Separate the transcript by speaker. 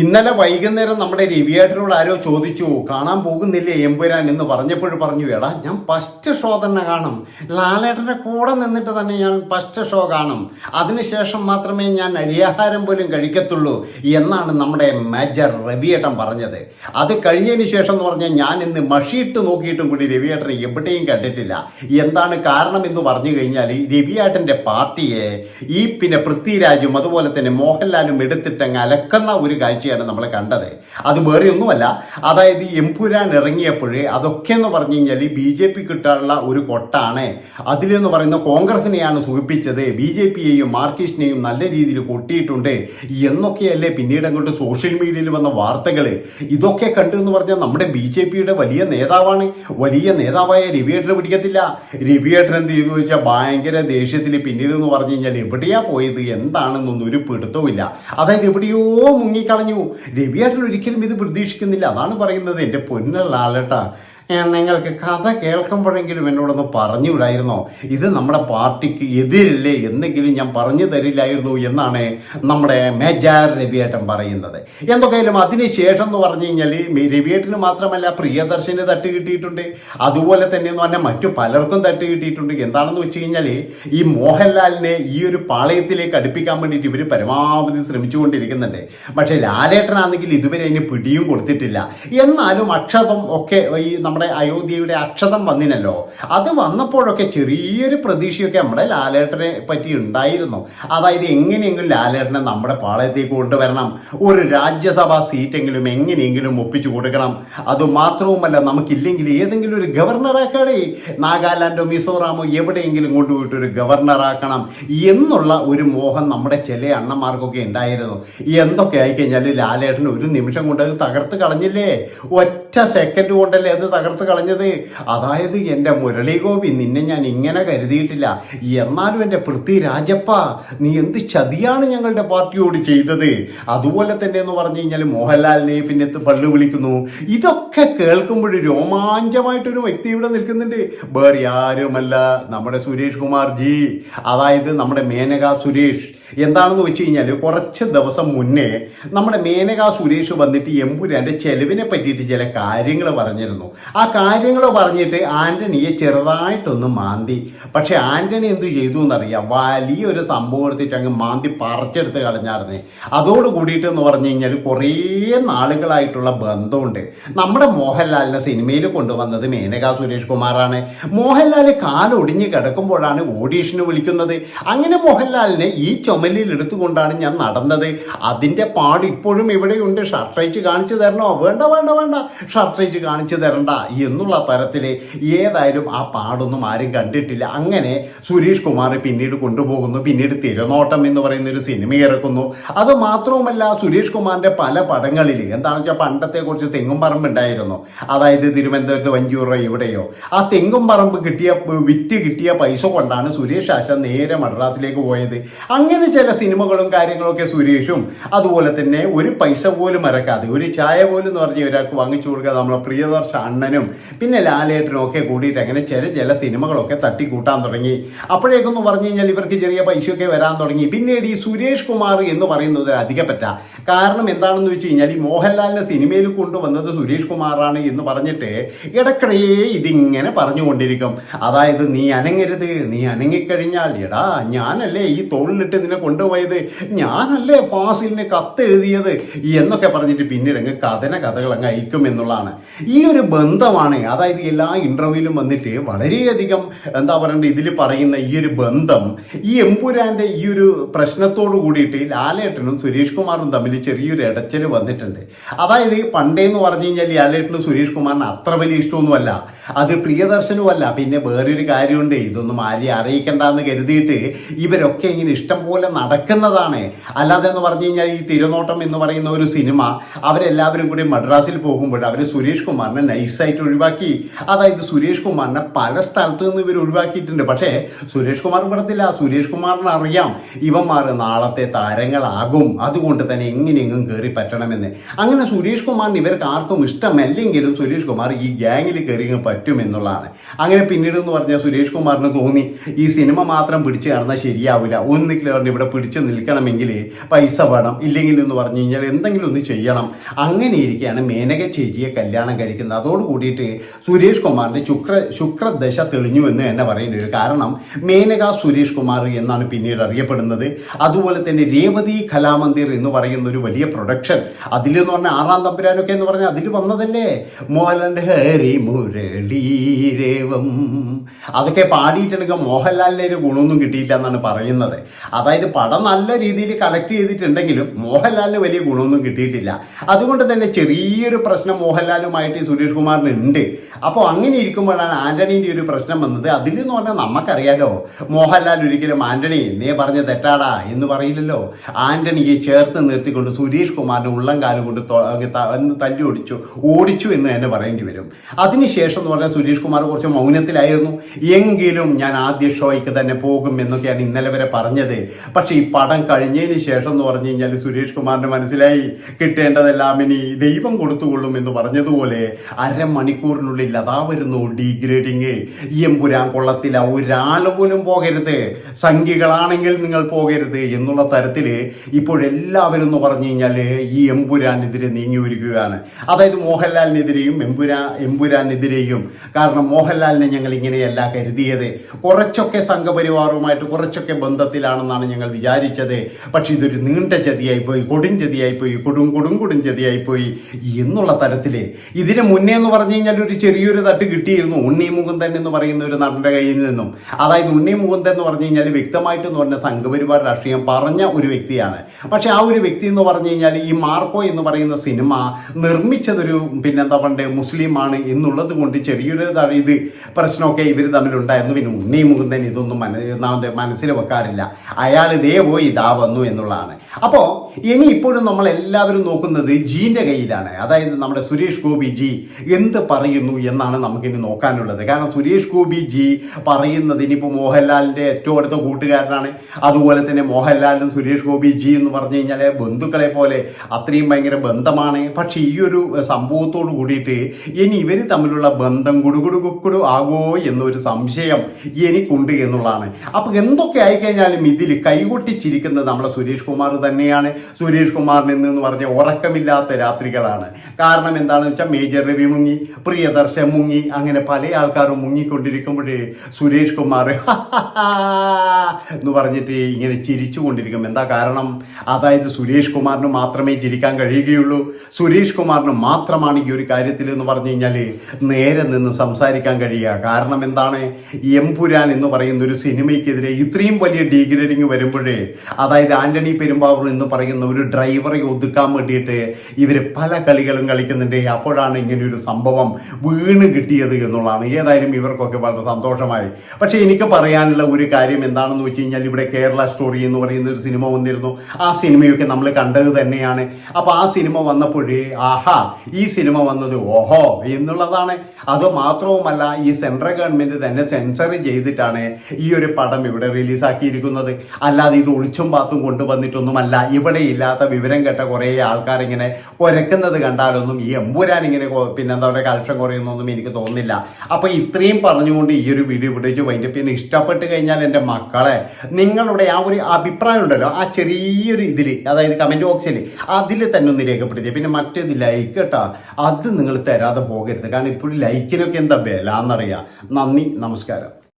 Speaker 1: ഇന്നലെ വൈകുന്നേരം നമ്മുടെ രവിയേട്ടനോട് ആരോ ചോദിച്ചു കാണാൻ പോകുന്നില്ലേ എമ്പുരാൻ? എന്ന് പറഞ്ഞപ്പോഴും പറഞ്ഞു എടാ ഞാൻ ഫസ്റ്റ് ഷോ തന്നെ കാണും. ലാലേട്ടന്റെ കൂടെ നിന്നിട്ട് തന്നെ ഞാൻ ഫസ്റ്റ് ഷോ കാണും. അതിനുശേഷം മാത്രമേ ഞാൻ അരിയാഹാരം പോലും കഴിക്കത്തുള്ളൂ എന്നാണ് നമ്മുടെ മേജർ രവിയേട്ടൻ പറഞ്ഞത്. അത് കഴിഞ്ഞതിന് ശേഷം എന്ന് പറഞ്ഞാൽ ഞാൻ ഇന്ന് മഷിയിട്ട് നോക്കിയിട്ടും കൂടി രവിയേട്ടനെ എവിടെയും കണ്ടിട്ടില്ല. എന്താണ് കാരണം എന്ന് പറഞ്ഞു കഴിഞ്ഞാൽ ഈ രവിയേട്ടന്റെ പാർട്ടിയെ ഈ പിന്നെ പൃഥ്വിരാജും അതുപോലെ തന്നെ മോഹൻലാലും എടുത്തിട്ടങ്ങ് അലക്കുന്ന ഒരു കാഴ്ചയാണ് നമ്മൾ കണ്ടത്. അത് വേറെ ഒന്നുമല്ല അതായത് എംപുരാൻ ഇറങ്ങിയപ്പോഴേ അതൊക്കെ എന്ന് പറഞ്ഞു കഴിഞ്ഞാൽ ബി ജെ പി കിട്ടാനുള്ള ഒരു കൊട്ടാണ്. അതിലെന്ന് പറയുന്ന കോൺഗ്രസിനെയാണ് സൂചിപ്പിച്ചത്. ബി ജെ പിയെയും മാർക്കിസ്റ്റിനെയും നല്ല രീതിയിൽ കൊട്ടിയിട്ടുണ്ട് എന്നൊക്കെയല്ലേ പിന്നീട് അങ്ങോട്ട് സോഷ്യൽ മീഡിയയിൽ വന്ന വാർത്തകൾ ഇതൊക്കെ കണ്ടു എന്ന് പറഞ്ഞാൽ നമ്മുടെ ബി ജെ പിയുടെ വലിയ നേതാവാണ്. വലിയ നേതാവായ രവിയേട്ടനെ പിടിക്കത്തില്ല. രവിയേട്ടൻ എന്ത് ചെയ്തു വെച്ചാൽ ഭയങ്കര ദേഷ്യത്തിൽ പിന്നീട് എന്ന് പറഞ്ഞു കഴിഞ്ഞാൽ എവിടെയാ പോയത്? എന്താണെന്നൊന്നും ഒരു പിടുത്തവുമില്ല. അതായത് എവിടെയോ മുങ്ങിക്കളഞ്ഞു രവിയേട്ടൻ ഒരിക്കലും ഇത് പ്രതീക്ഷിക്കുന്നില്ല. അതാണ് പറയുന്നത് എന്റെ പൊന്നുള്ള നിങ്ങൾക്ക് കഥ കേൾക്കുമ്പോഴെങ്കിലും എന്നോടൊന്ന് പറഞ്ഞുവിടായിരുന്നോ? ഇത് നമ്മുടെ പാർട്ടിക്ക് എതിരല്ലേ? എന്തെങ്കിലും ഞാൻ പറഞ്ഞു തരില്ലായിരുന്നു എന്നാണ് നമ്മുടെ മേജാർ രവിയേട്ടൻ പറയുന്നത്. എന്തൊക്കെയായാലും അതിനുശേഷം എന്ന് പറഞ്ഞു കഴിഞ്ഞാൽ രവിയേട്ടന് മാത്രമല്ല പ്രിയദർശന് തട്ട് കിട്ടിയിട്ടുണ്ട്. അതുപോലെ തന്നെ എന്ന് പറഞ്ഞാൽ മറ്റു പലർക്കും തട്ട് കിട്ടിയിട്ടുണ്ട്. എന്താണെന്ന് വെച്ച് കഴിഞ്ഞാൽ ഈ മോഹൻലാലിനെ ഈ ഒരു പാളയത്തിലേക്ക് അടുപ്പിക്കാൻ വേണ്ടിയിട്ട് ഇവർ പരമാവധി ശ്രമിച്ചുകൊണ്ടിരിക്കുന്നുണ്ട്. പക്ഷേ ലാലേട്ടനാണെങ്കിൽ ഇതുവരെ അതിന് പിടിയും കൊടുത്തിട്ടില്ല. എന്നാലും അക്ഷതം ഒക്കെ ഈ നമ്മുടെ അയോധ്യയുടെ അക്ഷതം വന്നിനല്ലോ. അത് വന്നപ്പോഴൊക്കെ ചെറിയൊരു പ്രതീക്ഷയൊക്കെ നമ്മുടെ ലാലേട്ടനെ പറ്റി ഉണ്ടായിരുന്നു. അതായത് എങ്ങനെയെങ്കിലും ലാലേട്ടനെ നമ്മുടെ പാളയത്തേക്ക് കൊണ്ടുവരണം. ഒരു രാജ്യസഭാ സീറ്റെങ്കിലും എങ്ങനെയെങ്കിലും ഒപ്പിച്ചു കൊടുക്കണം. അത് മാത്രവുമല്ല നമുക്കില്ലെങ്കിൽ ഏതെങ്കിലും ഒരു ഗവർണറാക്കണേ നാഗാലാൻഡോ മിസോറാമോ എവിടെയെങ്കിലും കൊണ്ടുപോയിട്ട് ഒരു ഗവർണറാക്കണം എന്നുള്ള ഒരു മോഹം നമ്മുടെ ചില അണ്ണന്മാർക്കൊക്കെ ഉണ്ടായിരുന്നു. എന്തൊക്കെ ആയിക്കഴിഞ്ഞാൽ ലാലേട്ടൻ ഒരു നിമിഷം കൊണ്ട് അത് തകർത്ത് കളഞ്ഞില്ലേ? ഒറ്റ സെക്കൻഡ് കൊണ്ടല്ലേ അത് തകർത്ത് കളഞ്ഞത്. അതായത് എന്റെ മുരളീഗോപി നിന്നെ ഞാൻ ഇങ്ങനെ കരുതിയിട്ടില്ല. എന്നാലും എന്റെ പൃഥ്വിരാജപ്പ നീ എന്ത് ചതിയാണ് ഞങ്ങളുടെ പാർട്ടിയോട് ചെയ്തത്? അതുപോലെ തന്നെ എന്ന് പറഞ്ഞു കഴിഞ്ഞാൽ മോഹൻലാലിനെ പിന്നെ പള്ളു വിളിക്കുന്നു? ഇതൊക്കെ കേൾക്കുമ്പോൾ രോമാഞ്ചമായിട്ടൊരു വ്യക്തി ഇവിടെ നിൽക്കുന്നുണ്ട്. വേറെ ആരുമല്ല നമ്മുടെ സുരേഷ് കുമാർ ജി അതായത് നമ്മുടെ മേനക സുരേഷ്. എന്താണെന്ന് വെച്ച് കഴിഞ്ഞാൽ കുറച്ച് ദിവസം മുന്നേ നമ്മുടെ മേനക സുരേഷ് വന്നിട്ട് എമ്പുരാന്റെ ചെലവിനെ പറ്റിയിട്ട് ചില കാര്യങ്ങൾ പറഞ്ഞിരുന്നു. ആ കാര്യങ്ങൾ പറഞ്ഞിട്ട് ആന്റണിയെ ചെറുതായിട്ടൊന്ന് മാന്തി. പക്ഷേ ആന്റണി എന്ത് ചെയ്തു എന്നറിയാം. വലിയൊരു സംഭവം എടുത്തിട്ട് അങ്ങ് മാന്തി പറിച്ചെടുത്ത് കളഞ്ഞായിരുന്നു അതോട് കൂടിയിട്ട് എന്ന് പറഞ്ഞു കഴിഞ്ഞാൽ കുറേ നാളുകളായിട്ടുള്ള ബന്ധമുണ്ട്. നമ്മുടെ മോഹൻലാലിനെ സിനിമയിൽ കൊണ്ടുവന്നത് മേനക സുരേഷ് കുമാറാണ്. മോഹൻലാൽ കാലൊടിഞ്ഞ് കിടക്കുമ്പോഴാണ് ഓഡീഷന് വിളിക്കുന്നത്. അങ്ങനെ മോഹൻലാലിനെ ഈ ചുമലിൽ എടുത്തുകൊണ്ടാണ് ഞാൻ നടന്നത്. അതിന്റെ പാട് ഇപ്പോഴും ഇവിടെയുണ്ട്. ഷർട്ടേജ് കാണിച്ചു തരണോ? വേണ്ട വേണ്ട വേണ്ട. ഷർട്ടേജ് കാണിച്ചു തരണ്ട എന്നുള്ള തരത്തിൽ ഏതായാലും ആ പാടൊന്നും ആരും കണ്ടിട്ടില്ല. അങ്ങനെ സുരേഷ് കുമാർ പിന്നീട് കൊണ്ടുപോകുന്നു. പിന്നീട് തിരനോട്ടം എന്ന് പറയുന്ന ഒരു സിനിമ ഇറക്കുന്നു. അത് മാത്രവുമല്ല സുരേഷ് കുമാറിന്റെ പല പടങ്ങളിൽ എന്താണെന്ന് വെച്ചാൽ പണ്ടത്തെ കുറച്ച് തെങ്ങും പറമ്പ് ഉണ്ടായിരുന്നു. അതായത് തിരുവനന്തപുരത്ത് വഞ്ചൂറ ഇവിടെയോ ആ തെങ്ങും പറമ്പ് കിട്ടിയ വിറ്റ് കിട്ടിയ പൈസ കൊണ്ടാണ് സുരേഷ് ആശ നേരെ മദ്രാസിലേക്ക് പോയത്. അങ്ങനെ ചില സിനിമകളും കാര്യങ്ങളൊക്കെ സുരേഷും. അതുപോലെ തന്നെ ഒരു പൈസ പോലും മറക്കാതെ ഒരു ചായ പോലും എന്ന് പറഞ്ഞ ഒരാൾക്ക് വാങ്ങിച്ചു കൊടുക്കാതെ നമ്മളെ പ്രിയദർശ അണ്ണനും പിന്നെ ലാലേട്ടനും ഒക്കെ കൂടിയിട്ട് അങ്ങനെ ചില ചില സിനിമകളൊക്കെ തട്ടിക്കൂട്ടാൻ തുടങ്ങി. അപ്പോഴേക്കൊന്ന് പറഞ്ഞു കഴിഞ്ഞാൽ ഇവർക്ക് ചെറിയ പൈസയൊക്കെ വരാൻ തുടങ്ങി. പിന്നീട് ഈ സുരേഷ് കുമാർ എന്ന് പറയുന്നത് അധികപ്പറ്റ കാരണം എന്താണെന്ന് വെച്ച് കഴിഞ്ഞാൽ ഈ മോഹൻലാലിനെ സിനിമയിൽ കൊണ്ടുവന്നത് സുരേഷ് കുമാറാണ് എന്ന് പറഞ്ഞിട്ട് ഇടക്കിടയെ ഇതിങ്ങനെ പറഞ്ഞുകൊണ്ടിരിക്കും. അതായത് നീ അനങ്ങരുത് നീ അനങ്ങിക്കഴിഞ്ഞാൽ എടാ ഞാനല്ലേ ഈ തോളിലിട്ട് നിന്നെ കൊണ്ടുപോയത്? ഞാനല്ലേ ഫാസിലിനെ കത്തെഴുതിയത്? എന്നൊക്കെ പറഞ്ഞിട്ട് പിന്നീട് അങ്ങ് കഥന കഥകൾ അങ്ങ് അയക്കും എന്നുള്ളതാണ്. ഈ ഒരു ബന്ധമാണ് അതായത് എല്ലാ ഇന്റർവ്യൂവിലും വന്നിട്ട് വളരെയധികം എന്താ പറയണ്ടത് ഇതിൽ പറയുന്ന ഈ ഒരു ബന്ധം ഈ എമ്പുരാന്റെ ഈ ഒരു പ്രശ്നത്തോട് കൂടിയിട്ട് ലാലേട്ടനും സുരേഷ് കുമാറും തമ്മിൽ ചെറിയൊരു ഇടച്ചൽ വന്നിട്ടുണ്ട്. അതായത് പണ്ടേ എന്ന് പറഞ്ഞു കഴിഞ്ഞാൽ ലാലേട്ടനും സുരേഷ് കുമാറിന് അത്ര വലിയ ഇഷ്ടമൊന്നുമല്ല. അത് പ്രിയദർശനുമല്ല. പിന്നെ വേറൊരു കാര്യമുണ്ട് ഇതൊന്നും ആരെയും അറിയിക്കണ്ടെന്ന് കരുതിയിട്ട് ഇവരൊക്കെ ഇങ്ങനെ ഇഷ്ടം പോലെ നടക്കുന്നതാണ്. അല്ലാതെ എന്ന് പറഞ്ഞു കഴിഞ്ഞാൽ ഈ തിരുനോട്ടം എന്ന് പറയുന്ന ഒരു സിനിമ അവരെല്ലാവരും കൂടി മദ്രാസിൽ പോകുമ്പോൾ അവർ സുരേഷ് കുമാറിനെ നൈസായിട്ട് ഒഴിവാക്കി. അതായത് സുരേഷ് കുമാറിനെ പല സ്ഥലത്തു നിന്ന് ഇവർ ഒഴിവാക്കിയിട്ടുണ്ട്. പക്ഷേ സുരേഷ് കുമാർ പറഞ്ഞില്ല സുരേഷ് കുമാറിന് അറിയാം. ഇവന്മാർ നാളത്തെ താരങ്ങളാകും. അതുകൊണ്ട് തന്നെ എങ്ങനെയെങ്കിലും കയറി പറ്റണമെന്ന്. അങ്ങനെ സുരേഷ് കുമാറിന് ഇവർക്ക് ആർക്കും ഇഷ്ടമല്ലെങ്കിലും സുരേഷ് കുമാർ ഈ ഗ്യാങ്ങിൽ കയറി പറ്റുമെന്നുള്ളതാണ് അങ്ങനെ പിന്നീട് എന്ന് പറഞ്ഞാൽ സുരേഷ് കുമാറിന് തോന്നി ഈ സിനിമ മാത്രം പിടിച്ചു കടന്നാൽ ശരിയാവില്ല. ഒന്നിക്കിൽ ഇവിടെ പിടിച്ചു നിൽക്കണമെങ്കിൽ പൈസ വേണം. ഇല്ലെങ്കിൽ എന്ന് പറഞ്ഞു കഴിഞ്ഞാൽ എന്തെങ്കിലും ഒന്ന് ചെയ്യണം. അങ്ങനെ ഇരിക്കുകയാണ് മേനക ചേച്ചിയെ കല്യാണം കഴിക്കുന്നത്. അതോട് കൂടിയിട്ട് സുരേഷ് കുമാറിന്റെ ശുക്ര ശുക്രദശ തെളിഞ്ഞു എന്ന് തന്നെ പറയേണ്ടി വരും. കാരണം മേനക സുരേഷ് കുമാർ എന്നാണ് പിന്നീട് അറിയപ്പെടുന്നത്. അതുപോലെ തന്നെ രേവതി കലാമന്ദിർ എന്ന് പറയുന്ന ഒരു വലിയ പ്രൊഡക്ഷൻ. അതിലെന്ന് പറഞ്ഞാൽ ആറാം തമ്പുരാനൊക്കെ എന്ന് പറഞ്ഞാൽ അതിൽ വന്നതല്ലേ? മോഹൻലാലിന്റെ ഹരി മുരളീരേവം അതൊക്കെ പാടിയിട്ടുണ്ടെങ്കിൽ മോഹൻലാലിന്റെ ഒരു ഗുണമൊന്നും കിട്ടിയില്ല എന്നാണ് പറയുന്നത്. അതായത് പടം നല്ല രീതിയിൽ കളക്ട് ചെയ്തിട്ടുണ്ടെങ്കിലും മോഹൻലാലിന് വലിയ ഗുണമൊന്നും കിട്ടിയിട്ടില്ല. അതുകൊണ്ട് തന്നെ ചെറിയൊരു പ്രശ്നം മോഹൻലാലുമായിട്ട് സുരേഷ് കുമാറിന് ഉണ്ട് അപ്പോൾ അങ്ങനെ ഇരിക്കുമ്പോഴാണ് ആന്റണീന്റെ ഒരു പ്രശ്നം വന്നത്. അതിൽ എന്ന് പറഞ്ഞാൽ നമുക്കറിയാലോ മോഹൻലാൽ ഒരിക്കലും ആന്റണി നീ പറഞ്ഞ തെറ്റാടാ എന്ന് പറയില്ലല്ലോ. ആന്റണിയെ ചേർത്ത് നിർത്തിക്കൊണ്ട് സുരേഷ് കുമാറിന്റെ ഉള്ളം കാലം കൊണ്ട് തല്ലി ഓടിച്ചു ഓടിച്ചു എന്ന് തന്നെ പറയേണ്ടി വരും. അതിനുശേഷം എന്ന് പറഞ്ഞാൽ സുരേഷ് കുമാർ കുറച്ച് മൗനത്തിലായിരുന്നു. എങ്കിലും ഞാൻ ആദ്യ ഷോയ്ക്ക് തന്നെ പോകും എന്നൊക്കെയാണ് ഇന്നലെ വരെ പറഞ്ഞത്. പക്ഷേ ഈ പടം കഴിഞ്ഞതിന് ശേഷം എന്ന് പറഞ്ഞു കഴിഞ്ഞാൽ സുരേഷ് കുമാറിന് മനസ്സിലായി കിട്ടേണ്ടതെല്ലാം ഇനി ദൈവം കൊടുത്തുകൊള്ളും എന്ന് പറഞ്ഞതുപോലെ അരമണിക്കൂറിനുള്ളിൽ അതാ വരുന്നു ഡീഗ്രേഡിങ്. എമ്പുരാൻ കൊള്ളത്തില്ല ഒരാൾ പോലും പോകരുത് സംഖ്യകളാണെങ്കിൽ നിങ്ങൾ പോകരുത് എന്നുള്ള തരത്തിൽ ഇപ്പോഴെല്ലാവരും എന്ന് പറഞ്ഞു കഴിഞ്ഞാൽ ഈ എമ്പുരാനെതിരെ നീങ്ങി വരികയാണ്. അതായത് മോഹൻലാലിനെതിരെയും എമ്പുരാ എമ്പുരാനെതിരെയും. കാരണം മോഹൻലാലിനെ ഞങ്ങൾ ഇങ്ങനെയല്ല കരുതിയത്. കുറച്ചൊക്കെ സംഘപരിവാറുമായിട്ട് കുറച്ചൊക്കെ ബന്ധത്തിലാണെന്നാണ് ഞങ്ങൾ വിചാരിച്ചത്. പക്ഷെ ഇതൊരു നീണ്ട ചതിയായി പോയി കൊടും ചതിയായി പോയി കൊടും കൊടും കൊടും ചതിയായി പോയി എന്നുള്ള തരത്തിൽ ഇതിന് മുന്നേ എന്ന് പറഞ്ഞു കഴിഞ്ഞാൽ ഒരു ചെറിയൊരു തട്ട് കിട്ടിയിരുന്നു. ഉണ്ണി മുകുന്ദൻ എന്ന് പറയുന്ന ഒരു നടന്റെ കയ്യിൽ നിന്നും. അതായത് ഉണ്ണി മുകുന്ദൻ എന്ന് പറഞ്ഞു കഴിഞ്ഞാൽ വ്യക്തമായിട്ട് എന്ന് പറഞ്ഞ സംഘപരിവാർ രാഷ്ട്രീയം പറഞ്ഞ ഒരു വ്യക്തിയാണ്. പക്ഷെ ആ ഒരു വ്യക്തി എന്ന് പറഞ്ഞു കഴിഞ്ഞാൽ ഈ മാർക്കോ എന്ന് പറയുന്ന സിനിമ നിർമ്മിച്ചതൊരു പിന്നെന്താ പണ്ട് മുസ്ലിമാണ് എന്നുള്ളത് കൊണ്ട് ചെറിയൊരു ഇത് പ്രശ്നമൊക്കെ ഇവർ തമ്മിലുണ്ടായിരുന്നു. പിന്നെ ഉണ്ണി മുകുന്ദൻ ഇതൊന്നും മനസ്സിൽ വെക്കാറില്ല. അയാൾ ഇതേ പോയി ഇതാ വന്നു എന്നുള്ളതാണ്. അപ്പോൾ ഇനി ഇപ്പോഴും നമ്മൾ എല്ലാവരും നോക്കുന്നത് ജീന്റെ കയ്യിലാണ്. അതായത് നമ്മുടെ സുരേഷ് ഗോപി ജി എന്ത് പറയുന്നു എന്നാണ് നമുക്കിനി നോക്കാനുള്ളത്. കാരണം സുരേഷ് ഗോപി ജി പറയുന്നത് ഇനിയിപ്പോൾ മോഹൻലാലിന്റെ ഏറ്റവും അടുത്ത കൂട്ടുകാരനാണ്. അതുപോലെ തന്നെ മോഹൻലാലും സുരേഷ് ഗോപി ജി എന്ന് പറഞ്ഞു കഴിഞ്ഞാൽ ബന്ധുക്കളെ പോലെ അത്രയും ഭയങ്കര ബന്ധമാണ്. പക്ഷേ ഈ ഒരു സംഭവത്തോട് കൂടിയിട്ട് ഇനി ഇവർ തമ്മിലുള്ള ബന്ധം കുടുകുടു കുക്കുടു ആകോ എന്നൊരു സംശയം എനിക്കുണ്ട് എന്നുള്ളതാണ്. അപ്പം എന്തൊക്കെ ആയിക്കഴിഞ്ഞാലും ഇതിൽ കൈകൊട്ടിച്ചിരിക്കുന്നത് നമ്മളെ സുരേഷ് കുമാർ തന്നെയാണ്. സുരേഷ് കുമാറിന് എന്ന് പറഞ്ഞ ഉറക്കമില്ലാത്ത രാത്രികളാണ്. കാരണം എന്താണെന്ന് വെച്ചാൽ മേജർ രവി മുങ്ങി പ്രിയദർശൻ മുങ്ങി അങ്ങനെ പല ആൾക്കാരും മുങ്ങിക്കൊണ്ടിരിക്കുമ്പോഴേ സുരേഷ് കുമാർ എന്ന് പറഞ്ഞിട്ട് ഇങ്ങനെ ചിരിച്ചുകൊണ്ടിരിക്കും. എന്താ കാരണം? അതായത് സുരേഷ് കുമാറിന് മാത്രമേ ചിരിക്കാൻ കഴിയുകയുള്ളൂ. സുരേഷ് കുമാറിന് മാത്രമാണ് ഈ ഒരു കാര്യത്തിൽ എന്ന് പറഞ്ഞു കഴിഞ്ഞാൽ നേരെ നിന്ന് സംസാരിക്കാൻ കഴിയുക. കാരണം എന്താണ്? എംപുരാൻ എന്ന് പറയുന്ന ഒരു സിനിമയ്ക്കെതിരെ ഇത്രയും വലിയ ഡീഗ്രേഡിങ് വരുമ്പോഴേ അതായത് ആന്റണി പെരുമ്പാവൂർ എന്ന് പറയുന്ന ഒരു ഡ്രൈവറെ ഒതുക്കാൻ വേണ്ടിയിട്ട് ഇവർ പല കളികളും കളിക്കുന്നുണ്ട്. അപ്പോഴാണ് ഇങ്ങനെ ഒരു സംഭവം വീണ് കിട്ടിയത് എന്നുള്ളതാണ്. ഏതായാലും ഇവർക്കൊക്കെ വളരെ സന്തോഷമായി. പക്ഷേ എനിക്ക് പറയാനുള്ള ഒരു കാര്യം എന്താണെന്ന് വെച്ച് കഴിഞ്ഞാൽ ഇവിടെ കേരള സ്റ്റോറി എന്ന് പറയുന്ന ഒരു സിനിമ വന്നിരുന്നു. ആ സിനിമയൊക്കെ നമ്മൾ കണ്ടത് തന്നെയാണ്. അപ്പോൾ ആ സിനിമ വന്നപ്പോഴേ ആഹാ ഈ സിനിമ വന്നത് ഓഹോ എന്നുള്ളതാണ്. അത് മാത്രവുമല്ല ഈ സെൻട്രൽ ഗവൺമെന്റ് തന്നെ സെൻസർ ചെയ്തിട്ടാണ് ഈ ഒരു പടം ഇവിടെ റിലീസാക്കിയിരിക്കുന്നത്. അല്ലാതെ ഇത് ഒളിച്ചും പാത്തും കൊണ്ടുവന്നിട്ടൊന്നുമല്ല. ഇവിടെ ഇല്ലാത്ത വിവരം കേട്ട കുറേ ആൾക്കാർ ഇങ്ങനെ കുരക്കുന്നത് കണ്ടാലൊന്നും ഈ എമ്പുരാൻ ഇങ്ങനെ പിന്നെന്താ പറയുക കലക്ഷൻ കുറയുന്നൊന്നും എനിക്ക് തോന്നുന്നില്ല. അപ്പോൾ ഇത്രയും പറഞ്ഞുകൊണ്ട് ഈ ഒരു വീഡിയോ ഇവിടെ വെച്ച് പിന്നെ ഇഷ്ടപ്പെട്ട് കഴിഞ്ഞാൽ എന്റെ മക്കളെ നിങ്ങളുടെ ആ ഒരു അഭിപ്രായം ഉണ്ടല്ലോ ആ ചെറിയൊരു ഇതിൽ അതായത് കമന്റ് ബോക്സിൽ അതിൽ തന്നെ ഒന്ന് രേഖപ്പെടുത്തിയ. പിന്നെ മറ്റേത് ലൈക്ക് കേട്ടോ. അത് നിങ്ങൾ തരാതെ പോകരുത്. കാരണം ഇപ്പോൾ ലൈക്കിനൊക്കെ എന്താ വില എന്നറിയാം. നന്ദി നമസ്കാരം.